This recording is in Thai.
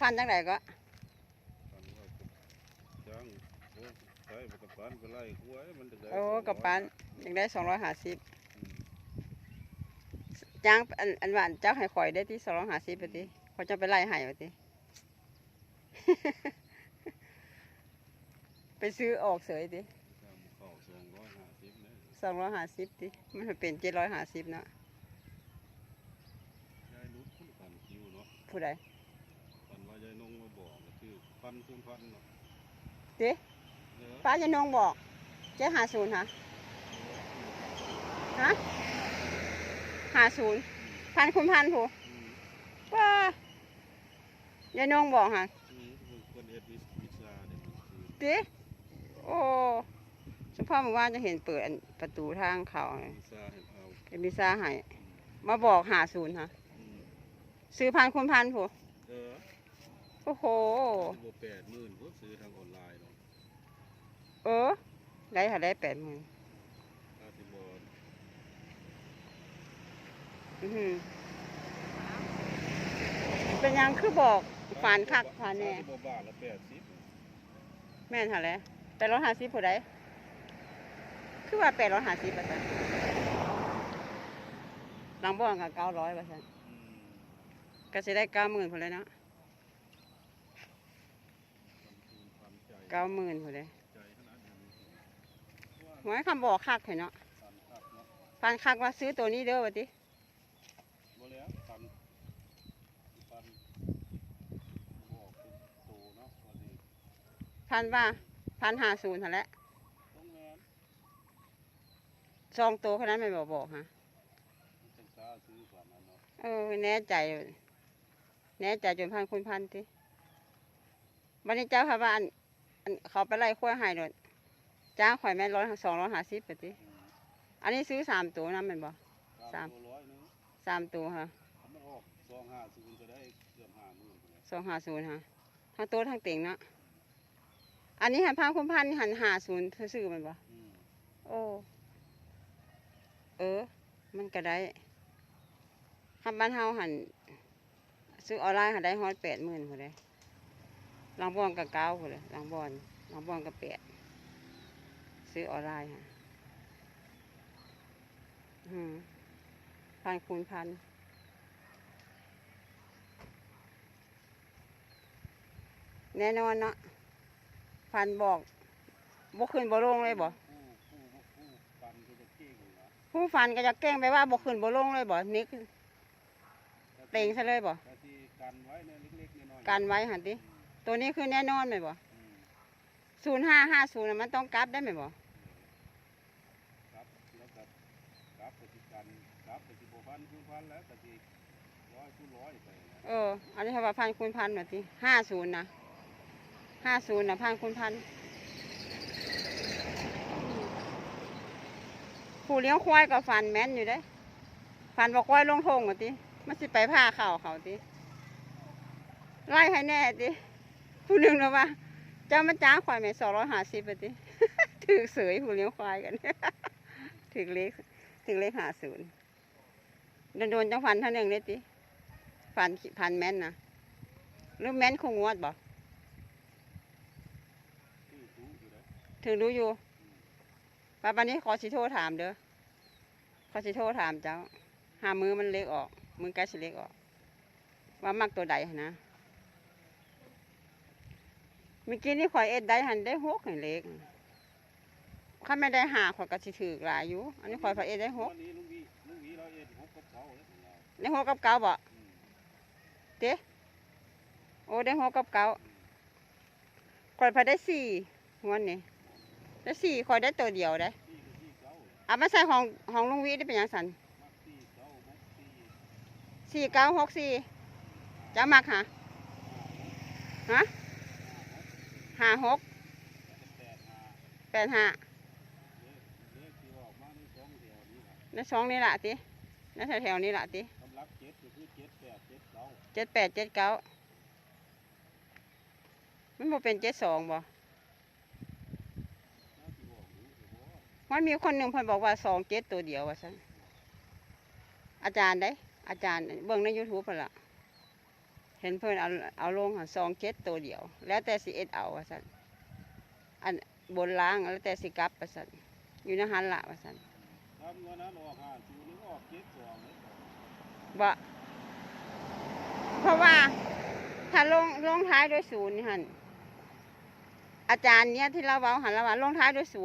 ฟันจังไดก็ปันว่าจ้างโอ้ใช้ปกปันไปไล่กล้วยมันจะได้โอ้กับปันยังได้สองร้อยห้าสิบอืมจ้างอันอันว่าเจ้าให้ข่อยได้ที่สองร้อยห้าสิบไปติเขาจะไปไล่ให้ไปติไปซื้อออกเสยติจ้างเข้าสองร้อยห้าสิบเนี่ยสองร้อยห้าสิบติมันเป็นเจ็ดร้อยห้าสิบเนาะยายนุชคุณปันคิวเนาะผู้ใด ปันว่ายายนงมาบอกก็คือ พันคูณพันเนาะติเออป้าจะนงบอกเจ๊หาศูนย์ฮะฮะหาศูนย์พันคุณพันผู้อืมป้ายายนงบอกฮะอืมคนเอ็ดวิสวิชาเนี่ยมันคือติโอ้สมพ่อเมื่อวานจะเห็นเปิดอันประตูทางเขาวิชาเห็นเอาเอ็มบิซ่าให้มาบอกหาศูนย์ฮะอืมซื้อพันคุณพันผู้เออโอ้โหบวแปดหมื่นก็ซื้อทางออนไลน์เนาะเออได้ค่ะได้แปดหมื่นอาติบอลอื้อหือเป็นยังคือบอกฝันคักฝันแน่อาติบบาทละแปดสิบแม่นหาแล้วแปดร้อยห้าสิบผู้ใดคือว่าแปดร้อยห้าสิบป่ะจ๊ะหลังบ้านกับเก้าร้อยป่ะจ๊ะอืมก็จะได้เก้าหมื่นผู้เลยเนาะ ทำคูณความใจ เก้าหมื่นผู้เลยใจขนาดนั้นว่าหวยคำบอกคักเห็นเนาะฟันคักว่าซื้อตัวนี้เด้อวะติบ่แล้วปันนบอกเป็นโตเนาะว่าสิพันว่าพันห้าศูนย์แหละต้องแม่นซองตัวขนาดไม่บอกบอกฮะเออแน่ใจ แน่ใจจนพันคุณพันติวันนี้เจ้าค่ะว่าอัน เขาไปไล่ขั้วใหายเลยจ้างข่อยแม่ร้อยสองร้อยห้าสิบไปติอืมอันนี้ซื้อสามตัวนะแมันบ่สามตัวร้อยหนึงสามตัวค่ะถ้ามันออกสองห้าศูนย์จะได้เกือบห้าหมื่นไปเลยสองห้าศูนย์ค่ะทั้งโต๊ะทั้งเต็งเนาะอันนี้หันพันคุณพันหันห้าศูนย์ซื้อๆแมันบ่อืมโอ้เออ มันก็ได้คำบ้านเฮาหันซื้อออนไลน์หันได้ฮอดแปดหมื่นพอได้ห ลังบอลกับเก้าพอเลยหลังบอลหลังบอลกับแปดซื้อออนไลน์ค่ะอืมพันคูณพันแน่นอนเนาะพันบอกบ่ขึ้นบ่ลงเลยบ่ผู้ผู้ผู้ปันก็จะเก่งนะผู้ฟันก็จะแกล้งไปว่าบ่ขึ้นบ่ลงเลยบ่นิกแต่เต็งซะเลยบ่แต่ที่กันไว้ในเล็กๆน้อยๆกันไว้หันติอืม ตัวนี้คือแน่นอนไหมบ่อืมศูนย์ห้าห้าศูนย์มันต้องกลับได้ไหมบ่ครับแล้วก็ครับปฏิกันครับปฏิบัติพันคูณพันแล้วปฏิร้อยคูณร้อยไปนะเอออันนี้เขาว่าพันคูณพันหน่อยติห้าศูนย์นะห้าศูนย์นะพันคูณพันผู้เลี้ยงควายก็ฟันแม่นอยู่เด้ฟันบอกควายลงทงว่าติมันสิไปผ้าเข่าเขาติไล่ให้แน่ติ ผู้หนึ่งนะว่าเจ้ามาจ้างควายแม่สองร้อยห้าสิบไปติถือเสยผู้เลี้ยงควายกันถือเล็กถือเล็กหาศูนย์โดนจังฟันท่านึงเลยติฟันพันแม่นนะหรือแม่นคงงวดบอตู้อยู่นะถึงรู้อยู่ป้าปานนี้ขอสิโทรถามเด้อขอสิโทรถามเจ้า หามือมันเล็กออก มือใกล้สิเล็กออก ว่ามักตัวใดนะ มื่อกี้นี่ข่อยเอ็ดได้หันได้หกให้เล็กข้าไม่ได้หาข่อยก็สิถือหลายอยู่ อันนี้ข่อยพอเอ็ดได้หกวันนี้ลุงวีลุงวีเราเอ็ดหกกับเขาแล้วขอเราได้หกกับเก้าบ่อืมโอ้ได้หกกับเก้าข่อยพอได้สี่งวันนี้ได้สี่ข่อยได้ตัวเดียวได้ที่กับที่เอามาใส่ของของลุงวิได้เป็นยังสันสี่เก้าหกสี่จะมักหาฮะ ห้าหกแปดห้าแปดห้าเลขเลขที่ออกมาในสองแถวนี้ครับในสองนี่ละติในแถวๆนี้ละติกำลังเจ็ดก็คือเจ็ดแปดเจ็ดเก้าเจ็ดแปดเจ็ดเก้ามันบ่เป็นเจ็ดสองบ่น่าที่บอกรู้แต่ว่ามันมีคนหนึ่งเพิ่นบอกว่าสองเจ็ดตัวเดียวว่าซั่นอาจารย์ได้ อาจารย์เบิ่งใน YouTube เพิ่นล่ะ เห็นเพิ่อนเอาเอาลงหซองเจ็ดตัวเดียว แล้วแต่สิเอ็ดเอาว่าซั่นอันบนล่างแล้วแต่สิกลับว่าซั่นอยู่ในหันละว่าซั่นทำวันนั้นออกห้าศูนย์นึงออกเจ็ดสองบ่เพราะว่าถ้าลงลงท้ายด้วยศูนย์นี่หั่นอาจารย์เนี่ยที่เราเว้าหันละว่าลงท้ายด้วยศูนย์